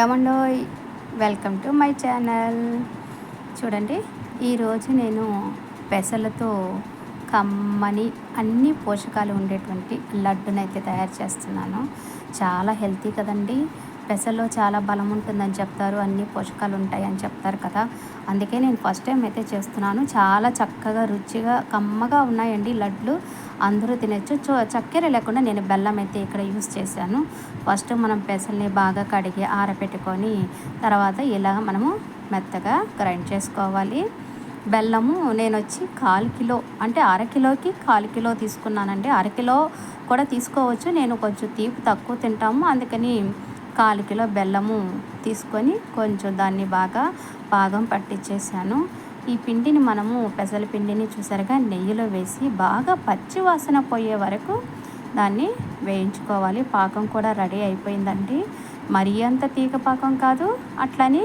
ఏమండో welcome to my channel. చూడండి ఈరోజు నేను పెసలతో కమ్మని అన్ని పోషకాలు ఉండేటువంటి లడ్డునైతే తయారు చేస్తున్నాను. చాలా హెల్తీ కదండి. పెసల్లో చాలా బలం ఉంటుందని చెప్తారు అన్ని పోషకాలు ఉంటాయి అని చెప్తారు కదా. అందుకే నేను ఫస్ట్ టైం అయితే చేస్తున్నాను. చాలా చక్కగా రుచిగా కమ్మగా ఉన్నాయండి లడ్లు. అందరూ తినచ్చు. చో చక్కెర లేకుండా నేను బెల్లం అయితే ఇక్కడ యూస్ చేశాను. ఫస్ట్ మనం పెసల్ని బాగా కడిగి ఆరబెట్టుకొని తర్వాత ఇలా మనము మెత్తగా గ్రైండ్ చేసుకోవాలి. బెల్లము నేను వచ్చి కాలు కిలో అంటే అరకిలోకి కాలు కిలో తీసుకున్నానండి. అరకిలో కూడా తీసుకోవచ్చు. నేను కొంచెం తీపి తక్కువ తింటాము. అందుకని కాలు కిలో బెల్లము తీసుకొని కొంచెం దాన్ని బాగా పాగం పట్టించేసాను ఈ పిండిని మనము పెసల పిండిని చూసారుగా నెయ్యిలో వేసి బాగా పచ్చి వాసన పోయే వరకు దాన్ని వేయించుకోవాలి. పాకం కూడా రెడీ అయిపోయిందండి. మరీ అంత తీగ పాకం కాదు అట్లని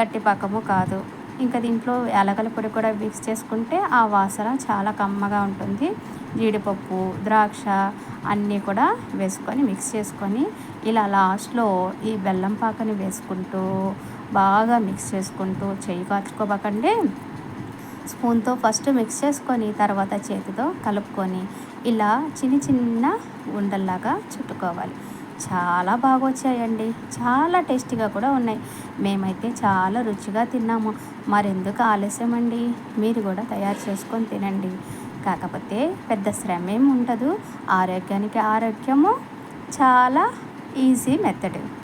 గట్టి పాకము కాదు. ఇంకా దీంట్లో యాలకల పొడి కూడా మిక్స్ చేసుకుంటే ఆ వాసన చాలా కమ్మగా ఉంటుంది. జీడిపప్పు ద్రాక్ష అన్నీ కూడా వేసుకొని మిక్స్ చేసుకొని ఇలా లాస్ట్లో ఈ బెల్లం పాకని వేసుకుంటూ బాగా మిక్స్ చేసుకుంటూ చేయి కాచుకోబకండి. స్పూన్తో ఫస్ట్ మిక్స్ చేసుకొని తర్వాత చేతితో కలుపుకొని ఇలా చిన్న చిన్న ఉండల్లాగా చుట్టుకోవాలి. చాలా బాగా వచ్చాయండి చాలా టేస్టీగా కూడా ఉన్నాయి. మేమైతే చాలా రుచిగా తిన్నాము. మరెందుకు ఆలస్యం అండి మీరు కూడా తయారు చేసుకొని తినండి. కాకపోతే పెద్ద శ్రమ ఏమి ఉండదు. ఆరోగ్యానికి ఆరోగ్యము చాలా ఈజీ మెథడ్.